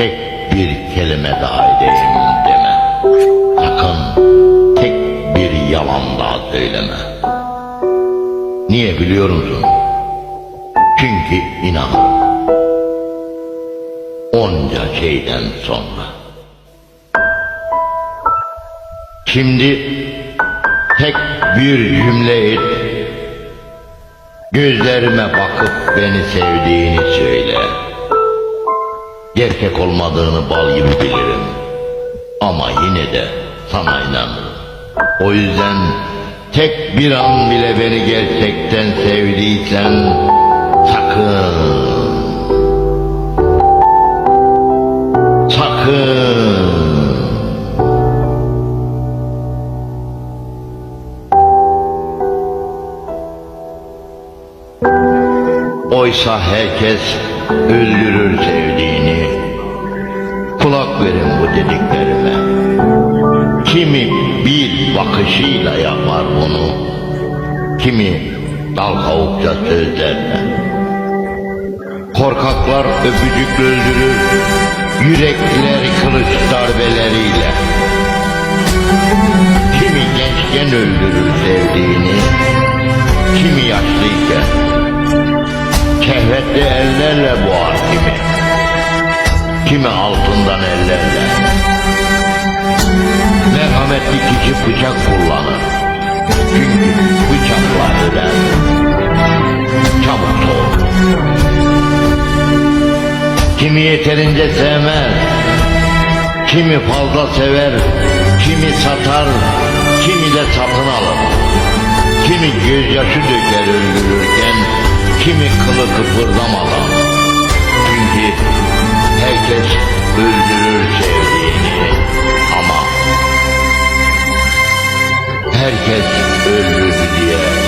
tek bir kelime daha edeyim deme. Sakın tek bir yalan daha söyleme. Niye biliyor musun? Çünkü inan. Onca şeyden sonra. Şimdi tek bir cümle et. Gözlerime bakıp beni sevdiğini söyle. Gerçek olmadığını bal gibi bilirim. Ama yine de sana inanırım. O yüzden tek bir an bile beni gerçekten sevdiysen sakın sakın Oysa herkes öldürür sevdiğini. Kulak verin bu dediklerime. Kimi bir bakışıyla yapar bunu. Kimi dal kavukça sözlerle. Korkaklar öpücük öldürür. Yürekliler kılıç darbeleriyle. Kimi gençken öldürür sevdiğini. Ellerle boğar kimi. Kimi altından ellerle. Merhametli kişi bıçak kullanır. Çünkü bıçakla ölen çabuk soğur. Kimi yeterince sevmez. Kimi fazla sever. Kimi satar. Kimi de satın alır. Kimi gözyaşı döker öldürürken, kimi kılı kıpırdamadan. Herkes öldürür sevdiğini ama herkes öldürdü diye